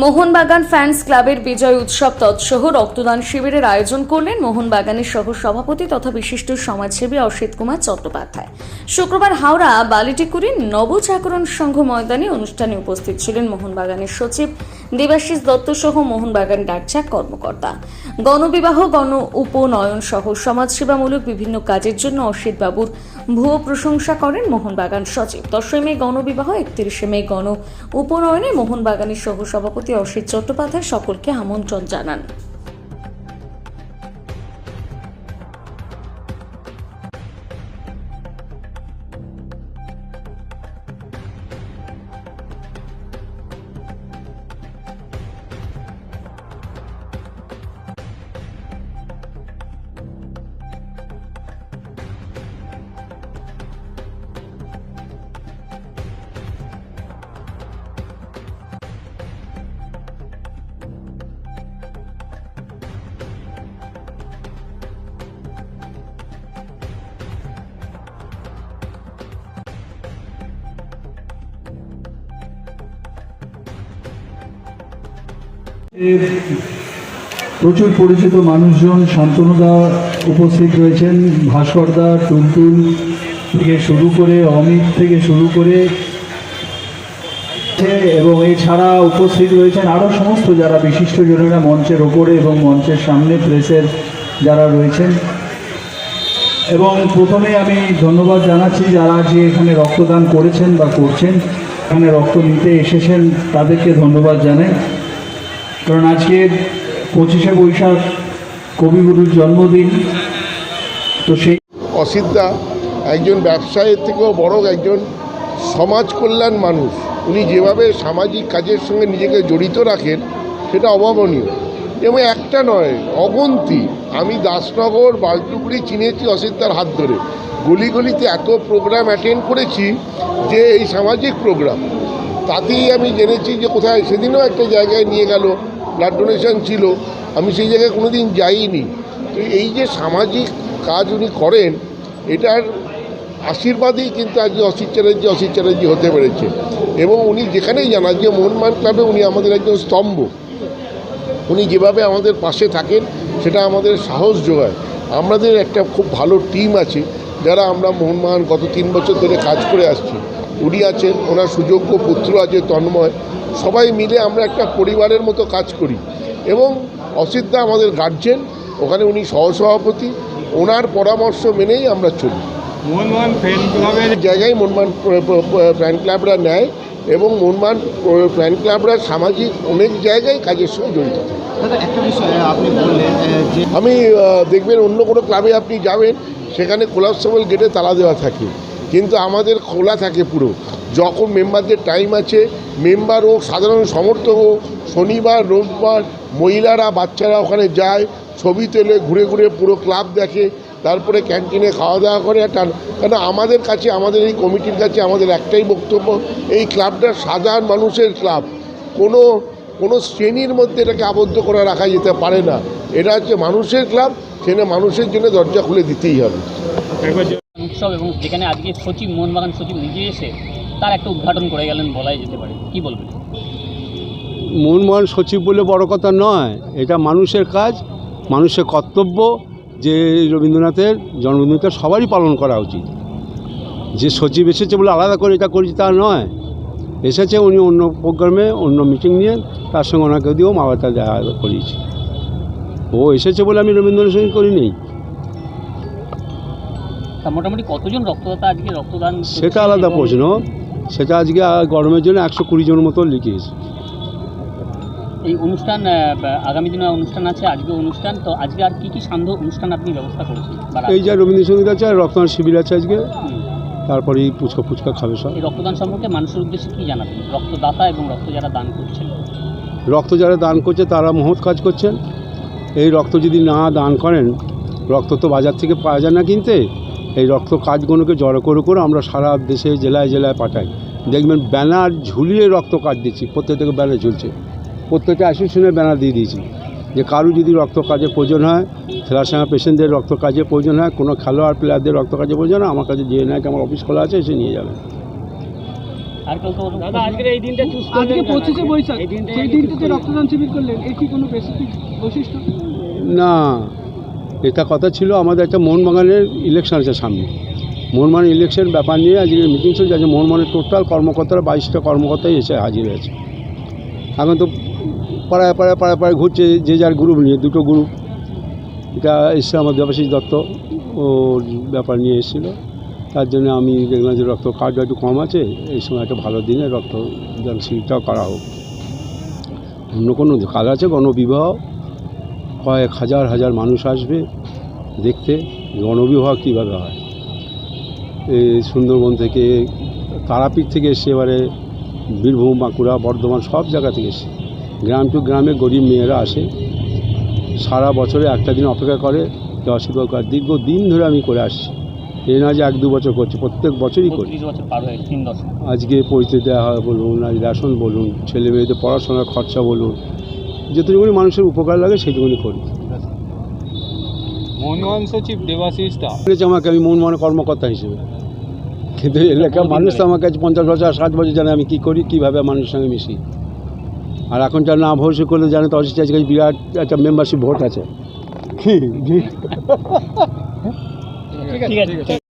Mohun Bagan fans ক্লাবের বিজয় উৎসব তৎসহ রক্তদান শিবিরের আয়োজন করলেন মোহনবাগানের সহ সভাপতি তথা বিশিষ্ট সমাজসেবী অসিত কুমার চট্টোপাধ্যায়। শুক্রবার হাওড়া বালিটিকুরির নবজাগরণ সংঘ ময়দানে অনুষ্ঠানে উপস্থিত ছিলেন মোহনবাগানের সচিব দেবাশিস দত্ত সহ মোহনবাগান ডাকচাক কর্মকর্তা। গণবিবাহ, গণ উপনয়ন সহ সমাজসেবামূলক বিভিন্ন কাজের জন্য অসিত বাবুর ভুয়ো প্রশংসা করেন মোহনবাগান সচিব। দশই মে গণবিবাহ, একত্রিশে মে গণ উপনয়নে মোহনবাগানের সহ সভাপতি অসিত চট্টোপাধ্যায় সকলকে আমন্ত্রণ জানান। প্রচুর পরিচিত মানুষজন শান্তনুদা উপস্থিত রয়েছেন, ভাস্করদা, টুনটুন থেকে শুরু করে, অমিত থেকে শুরু করে, এবং এছাড়া উপস্থিত রয়েছেন আরও সমস্ত যারা বিশিষ্ট জনেরা মঞ্চের ওপরে এবং মঞ্চের সামনে, প্রেসের যারা রয়েছেন। এবং প্রথমে আমি ধন্যবাদ জানাচ্ছি যারা যে এখানে রক্তদান করেছেন বা করছেন, এখানে রক্ত নিতে এসেছেন, তাদেরকে ধন্যবাদ জানাই। কারণ আজকে পঁচিশে বৈশাখ কবিগুরুর জন্মদিন, তো সেই অসিদ্ধা একজন ব্যবসায়ের থেকেও বড় একজন সমাজ কল্যাণ মানুষ, উনি যেভাবে সামাজিক কাজের সঙ্গে নিজেকে জড়িত রাখেন, সেটা অভাবনীয়। এবং একটা নয়, অগন্তি। আমি দাসনগর বালটুকুরি চিনেছি অসিদ্ধার হাত ধরে। গলি গলিতে এত প্রোগ্রাম অ্যাটেন্ড করেছি যে এই সামাজিক প্রোগ্রাম তাতেই আমি জেনেছি যে কোথায়, সেদিনও একটা জায়গায় নিয়ে গেল ব্লাড ডোনেশন ছিল, আমি সেই জায়গায় কোনো দিন যাইনি। তো এই যে সামাজিক কাজ উনি করেন, এটার আশীর্বাদেই কিন্তু আজকে অসিত চ্যাটার্জি অসিত চ্যাটার্জি হতে পেরেছে। এবং উনি যেখানেই যান, আজকে মোহনমান ক্লাবে উনি আমাদের একজন স্তম্ভ। উনি যেভাবে আমাদের পাশে থাকেন, সেটা আমাদের সাহস যোগায়। আমাদের একটা খুব ভালো টিম আছে, যারা আমরা মোহনবাগান গত তিন বছর ধরে কাজ করে আসছি। উনি আছেন, ওনার সুযোগ্য পুত্র আছে তন্ময়। সবাই মিলে আমরা একটা পরিবারের মতো কাজ করি। এবং অসিদ্ধা আমাদের গার্জেন ওখানে উনি সহসভাপতি ওনার পরামর্শ মেনেই আমরা চলি। মোহনবাগান ফ্যান ক্লাবের জায়গায় মনমান ফ্যান ক্লাবরা নেয় এবং মনমান ফ্যান ক্লাবরা সামাজিক অনেক জায়গায় কাজের সঙ্গে জড়িত। থাকে দাদা একটা বিষয় আপনি বললেন আহ, যে আমি দেখবেন অন্য কোনো ক্লাবে আপনি যাবেন সেখানে কোলাপসেবল গেটে তালা দেওয়া থাকে। কিন্তু আমাদের খোলা থাকে পুরো। যখন মেম্বারদের টাইম আছে মেম্বার হোক, সাধারণ সমর্থক হোক, শনিবার, রোববার মহিলারা, বাচ্চারা ওখানে যায়, ছবি তোলে, ঘুরে ঘুরে পুরো ক্লাব দেখে, তারপরে ক্যান্টিনে খাওয়া দাওয়া করে একটা কেন আমাদের কাছে, আমাদের এই কমিটির কাছে আমাদের একটাই বক্তব্য, এই ক্লাবটা সাধারণ মানুষের ক্লাব কোনো কোনো শ্রেণির মধ্যে এটাকে আবদ্ধ করে রাখা যেতে পারে না। এটা হচ্ছে মানুষের ক্লাব সেখানে মানুষের জন্য দরজা খুলে দিতেই হবে। উৎসব এবং যেখানে আজকে সচিব মোহনবাগান সচিব নিজে এসে তার একটা উদ্ঘাটন করে গেলেন বলাই যেতে পারে। কি বলবেন? মনমোহন সচিব বলে বড় কথা নয়। এটা মানুষের কাজ, মানুষের কর্তব্য যে রবীন্দ্রনাথের জন্মদিনটা সবারই পালন করা উচিত। যে সচিব এসেছে বলে আলাদা করে এটা করেছি তা নয়। এসেছে উনি অন্য প্রোগ্রামে, অন্য মিটিং নিয়ে, তার সঙ্গে ওনাকে দিয়েও মাবাতা দেখা করিয়েছি। ও এসেছে বলে আমি রবীন্দ্রনাথ সঙ্গে করিনি। তা মোটামুটি কতজন রক্তদাতা আজকে রক্তদান সেটা আলাদা প্রশ্ন। সেটা আজকে গরমের জন্য একশো কুড়ি জন মতো লিখিয়েছে। এই অনুষ্ঠান আগামী দিনে অনুষ্ঠান আছে আজকে অনুষ্ঠান তো আজকে আর কি কি সান্ধ্য অনুষ্ঠান আপনি ব্যবস্থা করেছেন? এই যে রবীন্দ্রসঙ্গীত আছে আর রক্তদান শিবির আছে আজকে। তারপরে এই ফুচকা ফুচকা খাবে সব। এই রক্তদান সম্পর্কে মানুষের উদ্দেশ্যে কি জানাবেন? রক্তদাতা এবং রক্ত যারা দান করছেন? রক্ত যারা দান করছে তারা মহৎ কাজ করছেন। এই রক্ত যদি না দান করেন রক্ত তো বাজার থেকে পাওয়া যায় না কিনতে। এই রক্ত কাজগুলোকে জড়ো করে করে আমরা সারা দেশে জেলায় জেলায় পাঠাই। দেখবেন ব্যানার ঝুলিয়ে রক্ত কার্ড দিচ্ছি প্রত্যেকটা ব্যানার ঝুলছে। প্রত্যেকটা অ্যাসোসিয়েশনের ব্যানার দিয়ে দিয়েছি যে কারও যদি রক্ত কাজের প্রয়োজন হয় খেলার পেশেন্টদের রক্ত কাজের প্রয়োজন হয় কোনো খেলোয়াড় প্লেয়ারদের রক্ত কাজের প্রয়োজন হয় আমার কাছে যে নাকি আমার অফিস খোলা আছে এসে নিয়ে যাবেন আর কেউ কেউ দাদা আজকের এই দিনটা চুজ আজকে পঁচিশে বৈশাখ। সেই দিনটাতে রক্তদান শিবির করলেন এই কি কোনো স্পেসিফিক বৈশিষ্ট্য? না এটা কথা ছিল আমাদের একটা মোহনবাগানের ইলেকশন আছে সামনে। মোহনবাগান ইলেকশন ব্যাপার নিয়ে আজকে মিটিং চলছে, আজকে মোহনবাগানের টোটাল কর্মকর্তারা বাইশটা কর্মকর্তাই এসে হাজির হয়েছে। এখন তো পাড়ায় পাড়ায় পাড়ায় পাড়ায় ঘুরছে, যে যার গ্রুপ নিয়ে, দুটো গ্রুপ এটা এসছে আমার দেবাশিস দত্ত ওর ব্যাপার নিয়ে এসেছিল। তার জন্য আমি দেখলাম যে রক্ত কার্ড একটু কম আছে, এই সময় একটা ভালো দিনে রক্তদান শিবিরটাও করা হোক। অন্য কোনো কাজ আছে গণবিবাহ কয়েক হাজার হাজার মানুষ আসবে দেখতে গণবিবাহ কীভাবে হয়। এই সুন্দরবন থেকে তারাপীঠ থেকে এসছে এবারে বীরভূম বাঁকুড়া বর্ধমান সব জায়গা থেকে এসে গ্রাম টু গ্রামে গরিব মেয়েরা আসে। সারা বছরে একটা দিন অপেক্ষা করে আশীর্বাদ করে দীর্ঘ দিন ধরে আমি করে আসছি। এই না যে এক দু বছর করছি প্রত্যেক বছরই করি। আজকে পরিচয় দেওয়া হয় বলুন আজ রেশন বলুন ছেলে মেয়েদের পড়াশোনার খরচা বলুন যেটুকুনি মানুষের উপকার লাগে সেইটুকুনি করি। মনমোহন সচিব দেবাশিস আমাকে আমি মন মনে কর্মকর্তা হিসেবে। কিন্তু এলাকার মানুষ তো আমার কাছে পঞ্চাশ বছর ষাট বছর জানে আমি কী করি কীভাবে মানুষের সঙ্গে মিশি। আর এখন যারা না ভরসা করলে জানে তো অসিস আজকে বিরাট একটা মেম্বারশিপ ভোট আছে ঠিক আছে।